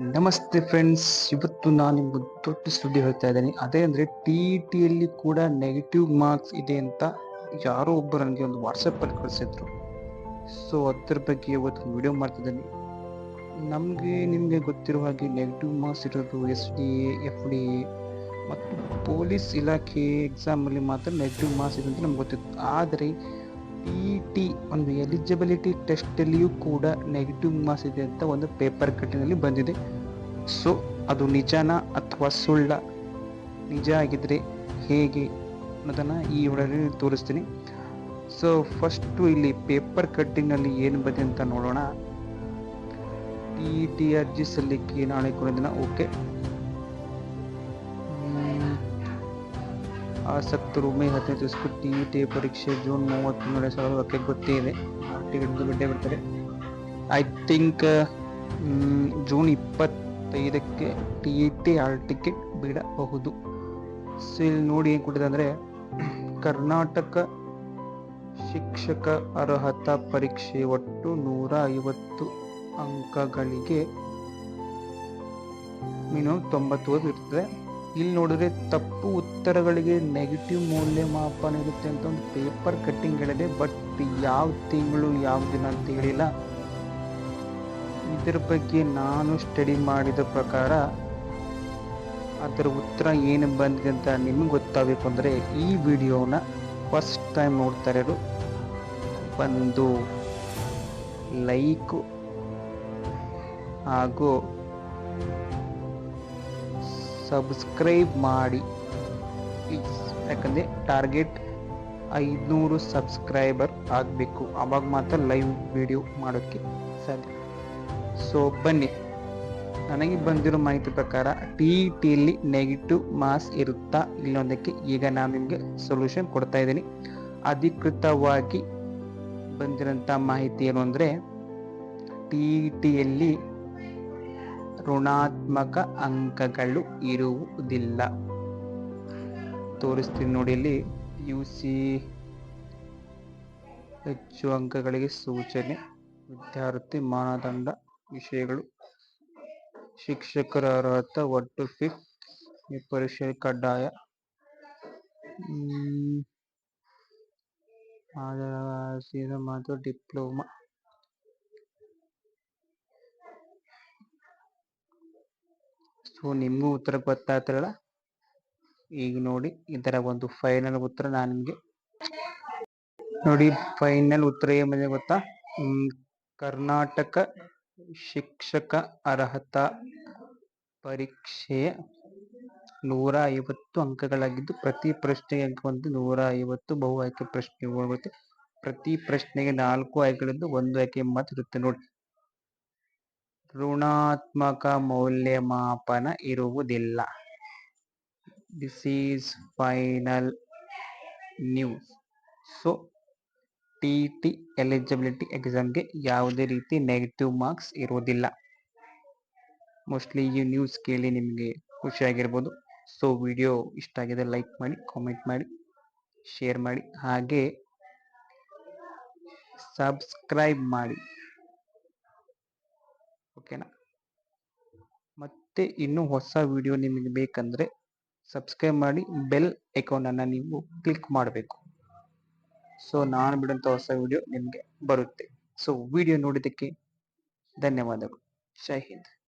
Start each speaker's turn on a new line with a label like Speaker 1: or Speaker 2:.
Speaker 1: ನಮಸ್ತೆ ಫ್ರೆಂಡ್ಸ್ ಇವತ್ತು ನಾನು ನಿಮ್ಗೆ ದೊಡ್ಡ ಸುದ್ದಿ ಹೇಳ್ತಾ ಇದ್ದೀನಿ. ಅದೇ ಅಂದರೆ ಟಿ ಟಿಯಲ್ಲಿ ಕೂಡ ನೆಗೆಟಿವ್ ಮಾರ್ಕ್ಸ್ ಇದೆ ಅಂತ ಯಾರೋ ಒಬ್ಬರು ನನಗೆ ಒಂದು ವಾಟ್ಸಪ್ಪಲ್ಲಿ ಕಳಿಸಿದ್ರು. ಸೊ ಅದ್ರ ಬಗ್ಗೆ ಇವತ್ತು ವಿಡಿಯೋ ಮಾಡ್ತಿದ್ದೀನಿ ನಮಗೆ ನಿಮಗೆ ಗೊತ್ತಿರುವ ಹಾಗೆ ನೆಗೆಟಿವ್ ಮಾರ್ಕ್ಸ್ ಇರೋದು S D A F D ಮತ್ತು ಪೊಲೀಸ್ ಇಲಾಖೆ ಎಕ್ಸಾಮಲ್ಲಿ ಮಾತ್ರ ನೆಗೆಟಿವ್ ಮಾರ್ಕ್ಸ್ ಇದೆ ಅಂತ ನಮ್ಗೆ ಗೊತ್ತಿತ್ತು. ಆದರೆ ಟಿ ಇ ಟಿ ಒಂದು ಎಲಿಜಿಬಿಲಿಟಿ ಟೆಸ್ಟಲ್ಲಿಯೂ ಕೂಡ ನೆಗೆಟಿವ್ ಮಾರ್ಕ್ಸ್ ಇದೆ ಅಂತ ಒಂದು ಪೇಪರ್ ಕಟ್ಟಿನಲ್ಲಿ ಬಂದಿದೆ. ಸೊ ಅದು ನಿಜನಾ ಅಥವಾ ಸುಳ್ಳ? ನಿಜ ಆಗಿದ್ರೆ ಹೇಗೆ ಅನ್ನೋದನ್ನು ಈ ವಿಡಿಯೋದಲ್ಲಿ ತೋರಿಸ್ತೀನಿ. ಸೊ ಫಸ್ಟು ಇಲ್ಲಿ ಪೇಪರ್ ಕಟ್ಟಿಂಗ್ನಲ್ಲಿ ಏನು ಬಂದಿದೆ ಅಂತ ನೋಡೋಣ. ಟಿ ಇ ಟಿ ಅರ್ಜಿ ಸಲ್ಲಿಕೆ ನಾಳೆ ಕೊನೆ ದಿನ ಓಕೆ ಆಸಕ್ತರು ಮೇ ಹದಿನೈದು ದಿವಸಕ್ಕೂ ಟಿ ಇ ಟಿ ಪರೀಕ್ಷೆ, ಜೂನ್ ಮೂವತ್ತು ಎರಡು ಸಾವಿರದ ಹತ್ತಕ್ಕೆ ಗೊತ್ತೇ ಇದೆ ಟಿಕೆಟ್ ಬಿಟ್ಟೇ ಬಿಡ್ತಾರೆ. ಐ ಥಿಂಕ್ ಜೂನ್ ಇಪ್ಪತ್ತೈದಕ್ಕೆ T E T R ticket ಬಿಡಬಹುದು. ಸೊ ಇಲ್ಲಿ ನೋಡಿ ಏನು ಕೊಟ್ಟಿದೆ ಅಂದರೆ, ಕರ್ನಾಟಕ ಶಿಕ್ಷಕ ಅರ್ಹತಾ ಪರೀಕ್ಷೆ ಒಟ್ಟು ನೂರ ಐವತ್ತು ಅಂಕಗಳಿಗೆ ಮಿನಿಮಮ್ ತೊಂಬತ್ತು ಇರ್ತದೆ. ಇಲ್ಲಿ ನೋಡಿದ್ರೆ ತಪ್ಪು ಉತ್ತರಗಳಿಗೆ ನೆಗೆಟಿವ್ ಮೌಲ್ಯಮಾಪನ ಇರುತ್ತೆ ಅಂತ ಒಂದು ಪೇಪರ್ ಕಟ್ಟಿಂಗ್ ಹೇಳಿದೆ ಬಟ್ ಯಾವ ತಿಂಗಳು, ಯಾವ ದಿನ ಅಂತ ಹೇಳಿಲ್ಲ. ಇದರ ಬಗ್ಗೆ ನಾನು ಸ್ಟಡಿ ಮಾಡಿದ ಪ್ರಕಾರ ಅದರ ಉತ್ತರ ಏನು ಬಂದಿದೆ ಅಂತ ನಿಮಗೆ ಗೊತ್ತಾಗಬೇಕು ಅಂದರೆ ಈ ವಿಡಿಯೋನ ಫಸ್ಟ್ ಟೈಮ್ ನೋಡ್ತಾ ಇರೋರು ಒಂದು ಲೈಕು ಹಾಗೂ ಸಬ್ಸ್ಕ್ರೈಬ್ ಮಾಡಿ. ಯಾಕಂದರೆ ಟಾರ್ಗೆಟ್ ಐದುನೂರು ಸಬ್ಸ್ಕ್ರೈಬರ್ ಆಗಬೇಕು. ಆವಾಗ ಮಾತ್ರ ಲೈವ್ ವಿಡಿಯೋ ಮಾಡೋಕ್ಕೆ ಸಾಧ್ಯ. ಸೊ ಬನ್ನಿ. ನನಗೆ ಬಂದಿರೋ ಮಾಹಿತಿ ಪ್ರಕಾರ ಟಿ ಟಿಯಲ್ಲಿ ನೆಗೆಟಿವ್ ಮಾಸ್ ಇರುತ್ತಾ ಇಲ್ಲೊಂದಕ್ಕೆ ಈಗ ನಾನು ನಿಮಗೆ ಸೊಲ್ಯೂಷನ್ ಕೊಡ್ತಾ ಇದ್ದೀನಿ. ಅಧಿಕೃತವಾಗಿ ಬಂದಿರೋಂಥ ಮಾಹಿತಿ ಏನು ಅಂದರೆ ಟಿ ಟಿಯಲ್ಲಿ ಋಣಾತ್ಮಕ ಅಂಕಗಳು ಇರುವುದಿಲ್ಲ. ತೋರಿಸ್ತೀನಿ ನೋಡಿ ಇಲ್ಲಿ. ಯು ಸಿ ಹೆಚ್ಚು ಅಂಕಗಳಿಗೆ ಸೂಚನೆ, ವಿದ್ಯಾರ್ಥಿ ಮಾನದಂಡ ವಿಷಯಗಳು. ಶಿಕ್ಷಕರ ಅರ್ಹತ ಒಟ್ಟು ಫಿಫ್ ಈ ಪರೀಕ್ಷೆ ಕಡ್ಡಾಯ. ಮಾತು ಡಿಪ್ಲೊಮಾ. ಸೊ ನಿಮಗೂ ಉತ್ತರ ಗೊತ್ತಾಗ್ತಿರಲ್ಲ ಈಗ ನೋಡಿ ಇದರ ಒಂದು ಫೈನಲ್ ಉತ್ತರ ನಾನು ನಿಮಗೆ ನೋಡಿ ಫೈನಲ್ ಉತ್ತರ ಏನು ಬಂದಿದೆ ಗೊತ್ತಾ? ಕರ್ನಾಟಕ ಶಿಕ್ಷಕ ಅರ್ಹತಾ ಪರೀಕ್ಷೆಯ ನೂರ ಐವತ್ತು ಅಂಕಗಳಾಗಿದ್ದು, ಪ್ರತಿ ಪ್ರಶ್ನೆಗೆ ಒಂದು ನೂರ ಐವತ್ತು ಬಹು ಆಯ್ಕೆ ಪ್ರಶ್ನೆ ಪ್ರತಿ ಪ್ರಶ್ನೆಗೆ ನಾಲ್ಕು ಆಯ್ಕೆಗಳಿದ್ದು ಒಂದು ಆಯ್ಕೆ ಮಾತ್ರ ಇರುತ್ತೆ. ನೋಡಿ ಋಣಾತ್ಮಕ ಮೌಲ್ಯಮಾಪನ ಇರುವುದಿಲ್ಲ. This is final news so T T eligibility ಎಕ್ಸಾಮ್ಗೆ ಯಾವುದೇ ರೀತಿ ನೆಗೆಟಿವ್ ಮಾರ್ಕ್ಸ್ ಇರುವುದಿಲ್ಲ. ಮೋಸ್ಟ್ಲಿ ಈ ನ್ಯೂಸ್ ಕೇಳಿ ನಿಮಗೆ ಖುಷಿಯಾಗಿರ್ಬೋದು. ಸೊ ವಿಡಿಯೋ ಇಷ್ಟ ಆಗಿದೆ ಲೈಕ್ ಮಾಡಿ ಕಾಮೆಂಟ್ ಮಾಡಿ ಶೇರ್ ಮಾಡಿ, ಹಾಗೆ ಸಬ್ಸ್ಕ್ರೈಬ್ ಮಾಡಿ. ಮತ್ತೆ ಇನ್ನೂ ಹೊಸ ವಿಡಿಯೋ ನಿಮಗೆ ಬೇಕಂದ್ರೆ ಸಬ್ಸ್ಕ್ರೈಬ್ ಮಾಡಿ ಬೆಲ್ ಐಕಾನನ್ನು ನೀವು ಕ್ಲಿಕ್ ಮಾಡಬೇಕು. ಸೊ ನಾನು ಬಿಡುವಂಥ ಹೊಸ ವಿಡಿಯೋ ನಿಮಗೆ ಬರುತ್ತೆ. ಸೊ ವಿಡಿಯೋ ನೋಡಿದ್ದಕ್ಕೆ ಧನ್ಯವಾದಗಳು. ಜೈ ಹಿಂದ್.